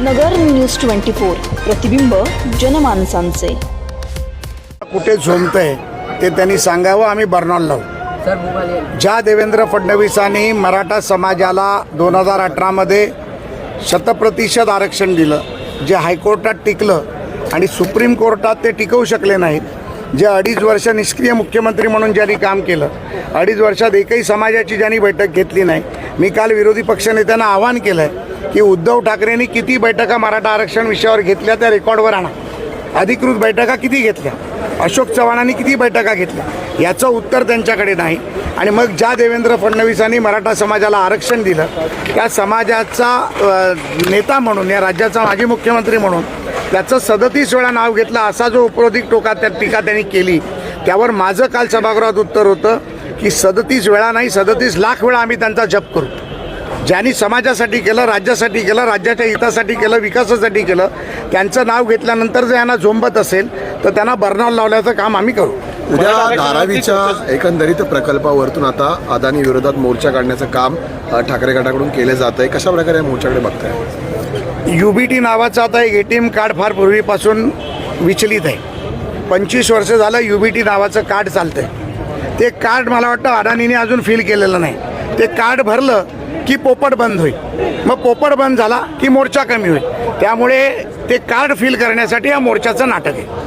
नगर news twenty four प्रतिबिंब जनमानसांचे. कुठे झोमतंय ते त्यांनी सांगावं आम्ही बर्नॉल लावू ज्या देवेंद्र फडणवीसांनी मराठा समाजाला दोन हजार अठरामध्ये शतप्रतिशत आरक्षण दिलं जे हायकोर्टात टिकलं आणि सुप्रीम कोर्टात ते टिकवू शकले नाहीत जे अडीच वर्ष निष्क्रिय मुख्यमंत्री म्हणून ज्यांनी काम केलं अडीच वर्षात एकही समाजाची ज्यांनी बैठक घेतली नाही मी काल विरोधी पक्षनेत्यांना आवाहन केलं आहे की उद्धव ठाकरेंनी किती बैठका मराठा आरक्षण विषयावर घेतल्या त्या रेकॉर्डवर आणा. अधिकृत बैठका किती घेतल्या? अशोक चव्हाणांनी किती बैठका घेतल्या? याचं उत्तर त्यांच्याकडे नाही. आणि मग ज्या देवेंद्र फडणवीसांनी मराठा समाजाला आरक्षण दिलं त्या समाजाचा नेता म्हणून या राज्याचा माजी मुख्यमंत्री म्हणून त्याचं सदतीस वेळा नाव घेतलं असा जो उपरोधिक टोका त्या टीका त्यांनी केली त्यावर माझं काल सभागृहात उत्तर होतं. की सदतीस वेळा नाही सदतीस लाख वेळा आम्ही त्यांचा जप करू. ज्यांनी समाजासाठी केलं राज्यासाठी केलं राज्याच्या हितासाठी केलं विकासासाठी केलं त्यांचं नाव घेतल्यानंतर जर यांना झोंबत असेल तर त्यांना बर्नॉल लावल्याचं काम आम्ही करू. उद्या धारावीच्या एकंदरीत प्रकल्पावरतून आता अदानी विरोधात मोर्चा काढण्याचं काम ठाकरे गटाकडून केलं जात आहे कशा प्रकारे या मोर्चाकडे बघताय? यू बी टी नावाचं आता एक ए टी एम कार्ड फार पूर्वीपासून विचलित आहे. पंचवीस वर्ष झालं यू बी टी नावाचं कार्ड चालतं आहे ते कार्ड मला वाटतं अडाणीने अजून फिल केलेलं नाही. ते कार्ड भरलं की पोपट बंद होईल. मग पोपट बंद झाला की मोर्चा कमी होईल. त्यामुळे ते कार्ड फिल करण्यासाठी या मोर्चाचं नाटक आहे.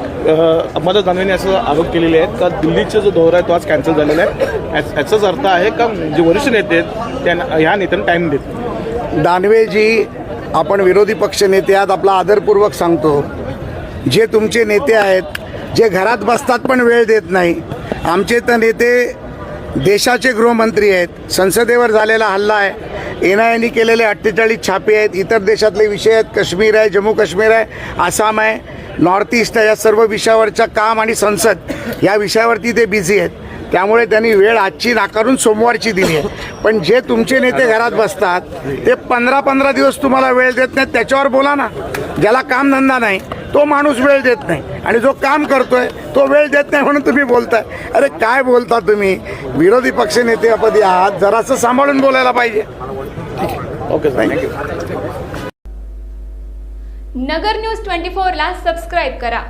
अंबादास दानवेने असं आरोप केलेले आहेत का दिल्लीचा जो दौरा आहे तो आज कॅन्सल झालेला आहे? याच- याचाच अर्थ आहे का जे वरिष्ठ नेते आहेत त्यांना ह्या नेत्यांना टाईम देत. दानवेजी आपण विरोधी पक्ष नेते आहात आपला आदरपूर्वक सांगतो. जे तुमचे नेते आहेत जे घरात बसतात पण वेळ देत नाही आमचे तर नेते देशाचे गृहमंत्री आहेत. संसदेवर झालेला हल्ला आहे. एन आय एनी केलेले अठ्ठेचाळीस छापे आहेत. इतर देशातले विषय आहेत. काश्मीर आहे जम्मू काश्मीर आहे आसाम आहे नॉर्थ ईस्ट आहे. या सर्व विषयावरच्या काम आणि संसद या विषयावरती ते बिझी आहेत. त्यामुळे त्यांनी वेळ आजची नाकारून सोमवारची दिली आहे. पण जे तुमचे नेते घरात बसतात ते पंधरा पंधरा दिवस तुम्हाला वेळ देत नाहीत. त्याच्यावर बोला ना. ज्याला कामधंदा नाही तो माणूस वेळ देत नाही. आणि जो काम करतोय तो वेळ देत नाही म्हणून तुम्ही बोलताय. अरे काय बोलता तुम्ही? विरोधी पक्ष नेतेपदी आहात. जरासं सांभाळून बोलायला पाहिजे. Okay thank you Nagar news twenty फोरला सबस्क्राईब करा.